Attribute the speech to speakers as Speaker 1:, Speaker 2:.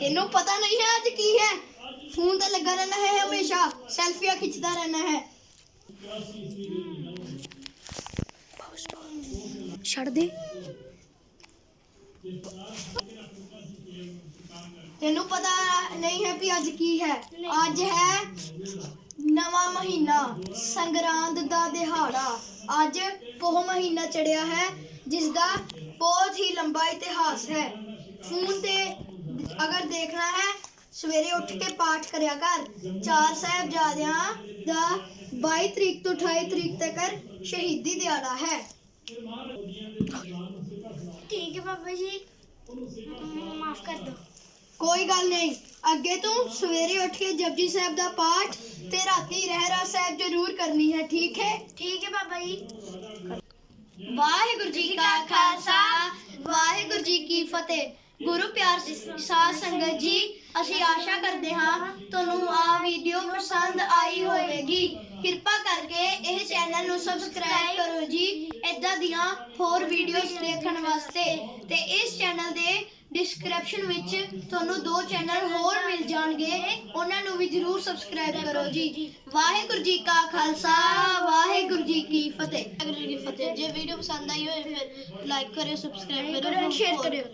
Speaker 1: ਤੈਨੂੰ ਪਤਾ ਨਹੀਂ ਹੈ ਅੱਜ ਕੀ ਹੈ। ਫੋਨ ਤੇ ਲੱਗਾ ਰਹਿਣਾ ਹੈ ਹਮੇਸ਼ਾ ਸੈਲਫੀਆਂ ਖਿੱਚਦਾ ਰਹਿਣਾ ਹੈ।
Speaker 2: ਛੱਡ ਦੇ।
Speaker 1: ਤੈਨੂੰ ਪਤਾ ਨਹੀਂ ਹੈ ਵੀ ਅੱਜ ਕੀ ਹੈ। ਅੱਜ ਹੈ ਨਵਾਂ ਮਹੀਨਾ ਸੰਗਰਾਂਦ ਦਾ ਦਿਹਾੜਾ। ਅੱਜ ਪੋਹ ਮਹੀਨਾ ਚੜਿਆ ਹੈ ਜਿਸ ਦਾ ਬਹੁਤ ਹੀ ਲੰਬਾ ਇਤਿਹਾਸ ਹੈ। ਫੋਨ ਤੇ ਅਗਰ ਦੇਖਣਾ ਹੈ ਸਵੇਰੇ ਉੱਠ ਕੇ ਪਾਠ ਕਰਿਆ ਕਰ ਚਾਰ ਸਾਹਿਬਜ਼ਾਦਿਆਂ ਦਾ 22 ਤਰੀਕ ਤੋਂ 28 ਤਰੀਕ ਤੱਕ ਸ਼ਹੀਦੀ ਦਿਹਾੜਾ ਹੈ
Speaker 2: ਠੀਕ ਹੈ ਬਾਬਾ ਜੀ ਮਾਫ ਕਰ ਦਿਓ
Speaker 1: ਕੋਈ ਗੱਲ ਨਹੀਂ ਅੱਗੇ ਤੋਂ ਸਵੇਰੇ ਉੱਠ ਕੇ ਜਪਜੀ ਸਾਹਿਬ ਦਾ ਪਾਠ ਤੇ ਰਾਤੀ ਰਹਿਰਾਸ ਸਾਹਿਬ ਜ਼ਰੂਰ ਕਰਨੀ ਹੈ ਠੀਕ ਹੈ
Speaker 2: ਠੀਕ ਹੈ ਬਾਬਾ ਜੀ
Speaker 1: ਵਾਹਿਗੁਰੂ ਜੀ ਕਾ ਖਾਲਸਾ ਵਾਹਿਗੁਰੂ ਜੀ ਕੀ ਫਤਿਹ। ਗੁਰੂ ਪਿਆਰ ਸਾਧ ਸੰਗਤ ਜੀ, ਅਸੀਂ ਆਸ਼ਾ ਕਰਦੇ ਹਾਂ ਤੁਹਾਨੂੰ ਆ ਵੀਡੀਓ ਪਸੰਦ ਕਿਰਪਾ ਕਰਕੇ ਇਹ ਚੈਨਲ ਨੂੰ ਸਬਸਕ੍ਰਾਈਬ ਕਰੋ ਜੀ। ਇਦਾਂ ਦੀਆਂ ਹੋਰ ਵੀਡੀਓਜ਼ ਦੇਖਣ ਵਾਸਤੇ। ਤੇ ਇਸ ਚੈਨਲ ਦੇ ਡਿਸਕ੍ਰਿਪਸ਼ਨ ਵਿੱਚ ਤੁਹਾਨੂੰ ਦੋ ਚੈਨਲ ਹੋਰ ਮਿਲ ਜਾਣਗੇ। ਉਹਨਾਂ ਨੂੰ ਵੀ ਜਰੂਰ ਸਬਸਕ੍ਰਾਈਬ ਕਰੋ ਜੀ। ਵਾਹਿਗੁਰੂ ਜੀ ਕਾ ਖਾਲਸਾ ਵਾਹਿਗੁਰੂ ਜੀ ਕੀ ਫਤਿਹ। ਵਾਹਿਗੁਰੂ ਜੀ ਕੀ ਫਤਿਹ। ਜੇ ਵੀਡੀਓ ਪਸੰਦ ਆਈ ਹੋਵੇ ਫਿਰ ਲਾਈਕ ਕਰਿਓ ਸਬਸਕ੍ਰਾਈਬ ਕਰਿਓ
Speaker 2: ਸ਼ੇਅਰ ਕਰਿਓ।